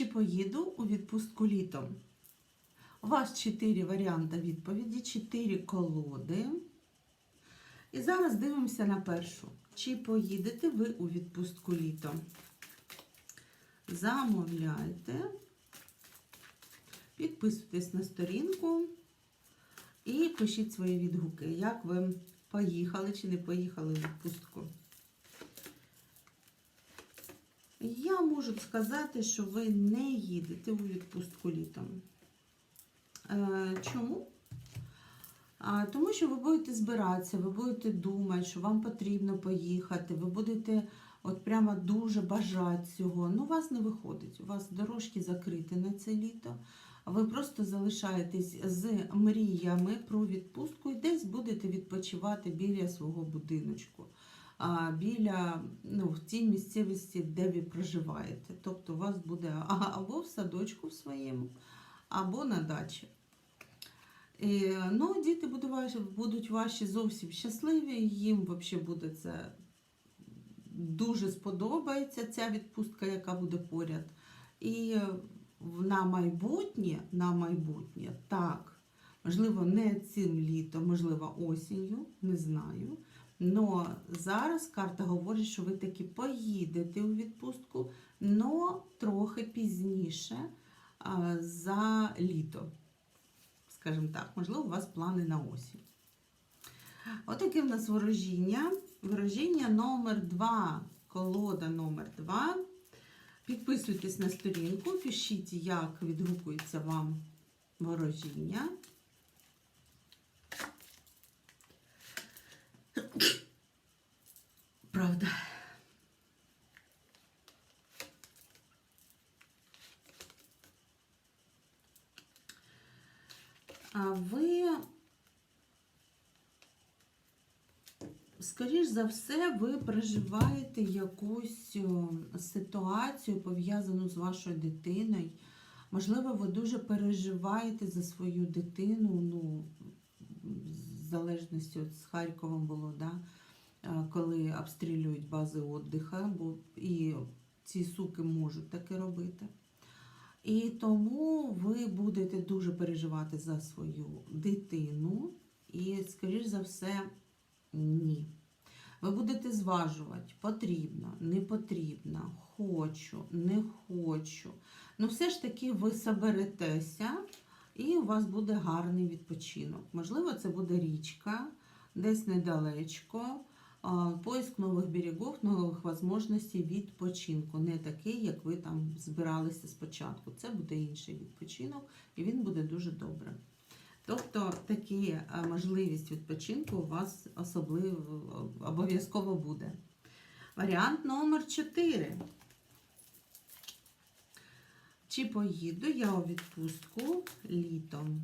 Чи поїду у відпустку літом? У вас чотири варіанти відповіді, чотири колоди. І зараз дивимося на першу. Чи поїдете ви у відпустку літом? Замовляйте, підписуйтесь на сторінку і пишіть свої відгуки, як ви поїхали чи не поїхали у відпустку. Я можу сказати, що ви не їдете у відпустку літом. Е, Чому? Тому що ви будете збиратися, ви будете думати, що вам потрібно поїхати, ви будете от прямо дуже бажати цього. Ну, у вас не виходить. У вас дорожки закриті на це літо. Ви просто залишаєтесь з мріями про відпустку і десь будете відпочивати біля свого будиночку, біля ну, в тій місцевості, де ви проживаєте. Тобто у вас буде або в садочку в своєму, або на дачі. І, ну, діти будуть ваші, зовсім щасливі, їм взагалі буде це дуже сподобається ця відпустка, яка буде поряд. І на майбутнє, на майбутнє, так, можливо, не цим літом, можливо, осінню, не знаю. Но зараз карта говорить, що ви таки поїдете у відпустку, но трохи пізніше а, за літо скажімо так, можливо, у вас плани на осінь. Отаке в нас ворожіння. Ворожіння номер 2 колода номер 2 Підписуйтесь на сторінку, пишіть, як відгукується вам ворожіння. Правда. А ви, скоріш за все, ви переживаєте якусь ситуацію, пов'язану з вашою дитиною. Можливо, ви дуже переживаєте за свою дитину, ну, от з Харковом було, да? коли обстрілюють бази віддиха, бо і ці суки можуть таке робити. І тому ви будете дуже переживати за свою дитину, і, скоріш за все, ні. Ви будете зважувати, потрібно, не потрібно, хочу, не хочу. Ну, все ж таки, ви соберетеся, і у вас буде гарний відпочинок. Можливо, це буде річка, десь недалечко. Поиск нових берегів, нових можливостей відпочинку. Не такий, як ви там збиралися спочатку. Це буде інший відпочинок, і він буде дуже добре. Тобто такі можливість відпочинку у вас особливо обов'язково буде. Варіант номер 4. Чи поїду я у відпустку літом?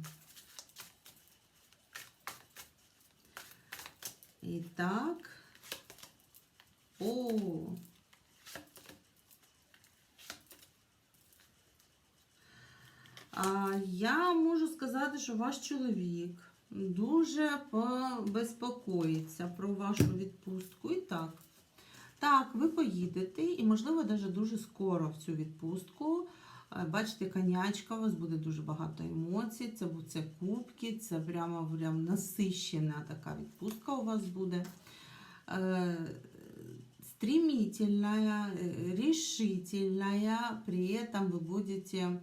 І так. О. А я можу сказати, що ваш чоловік дуже безпокоїться про вашу відпустку. І так. Так, ви поїдете, і, можливо, навіть дуже скоро в цю відпустку. Е, Бачите, конячка, у вас буде дуже багато емоцій. Це це кубки, це прямо, прямо насищена така відпустка у вас буде. Е, стремительная, э, решительная, при этом вы будете,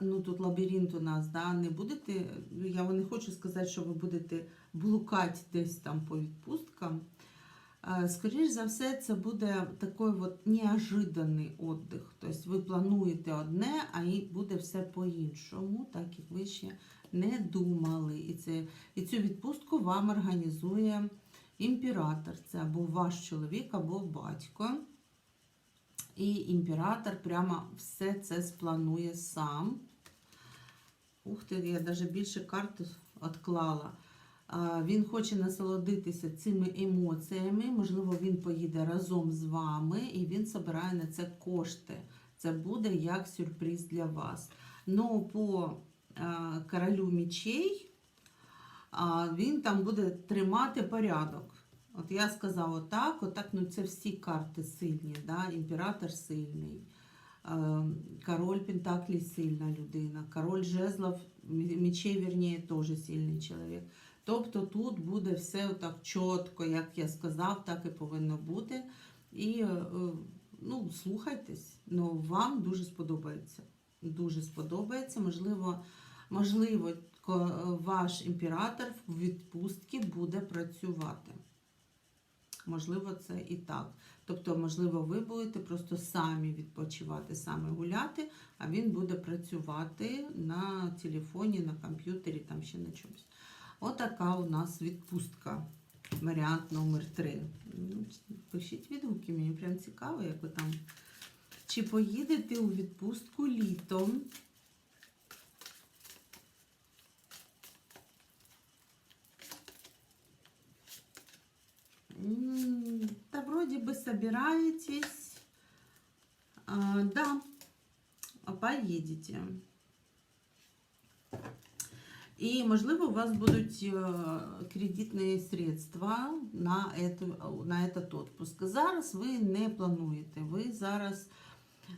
ну тут лабіринт у нас, да, не будете, ну, я не хочу сказати, що ви будете блукати десь там по відпусткам. Скоріше за все, це буде такий от неожиданний віддих. Тобто ви плануєте одне, а і буде все по-іншому, так як ви ще не думали. І, це, і цю відпустку вам організує імператор. Це або ваш чоловік, або батько. І імператор прямо все це спланує сам. Ух ти, я навіть більше карт відклала. Він хоче насолодитися цими емоціями. Можливо, він поїде разом з вами і він збирає на це кошти. Це буде як сюрприз для вас. Ну, по королю мічей він там буде тримати порядок. От я сказала отак, отак, ну це всі карти сильні, да? імператор сильний. Е, Король Пентаклі сильна людина, король жезлов, мечей, вірніше, теж сильний чоловік. Тобто тут буде все так чітко, як я сказав, так і повинно бути. І е, е, ну, слухайтесь, ну, вам дуже сподобається. Дуже сподобається. Можливо, можливо, ваш імператор в відпустці буде працювати. Можливо, це і так. Тобто, можливо, ви будете просто самі відпочивати, самі гуляти, а він буде працювати на телефоні, на комп'ютері, там ще на чомусь. Отака у нас відпустка. Варіант номер 3. Пишіть відгуки, мені прям цікаво, як ви там. Чи поїдете у відпустку літом? М, Да, вроде бы собираетесь. А, да, а поїдете. І, можливо, у вас будуть е, кредитні средства на, эту, на этот отпуск. Зараз ви не плануєте. Ви зараз,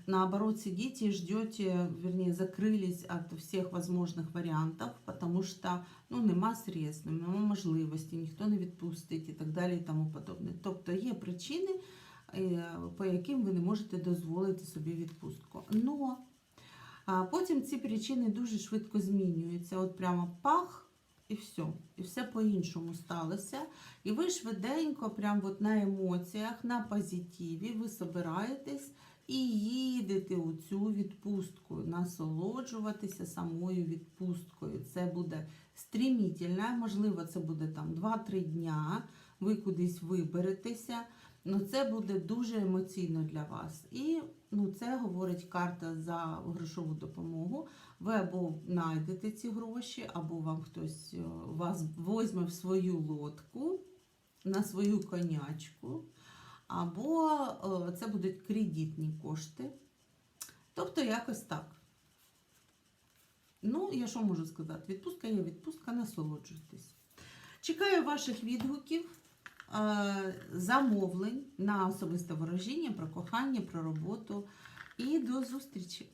наоборот, сидите и ждете, вернее, закрылись от всех возможных варіантів, потому що ну, нема средств, нема можливості, ніхто не відпустить і так далі і тому подобне. Тобто є причини, е, по яким ви не можете дозволити собі відпустку. Но а потім ці причини дуже швидко змінюються. От прямо пах, і все. І все по-іншому сталося. І ви швиденько, прямо от на емоціях, на позитиві, ви собираєтесь і їдете у цю відпустку, насолоджуватися самою відпусткою. Це буде стрімітельно, можливо, це буде там 2-3 дня, ви кудись виберетеся. Ну, це буде дуже емоційно для вас. І ну, це говорить карта за грошову допомогу. Ви або знайдете ці гроші, або вам хтось е, вас возьме в свою лодку на свою конячку, або е, це будуть кредитні кошти. Тобто якось так. Ну, я що можу сказати? Відпустка є відпустка, насолоджуйтесь. Чекаю ваших відгуків, замовлень на особисте ворожіння, про кохання, про роботу. І до зустрічі!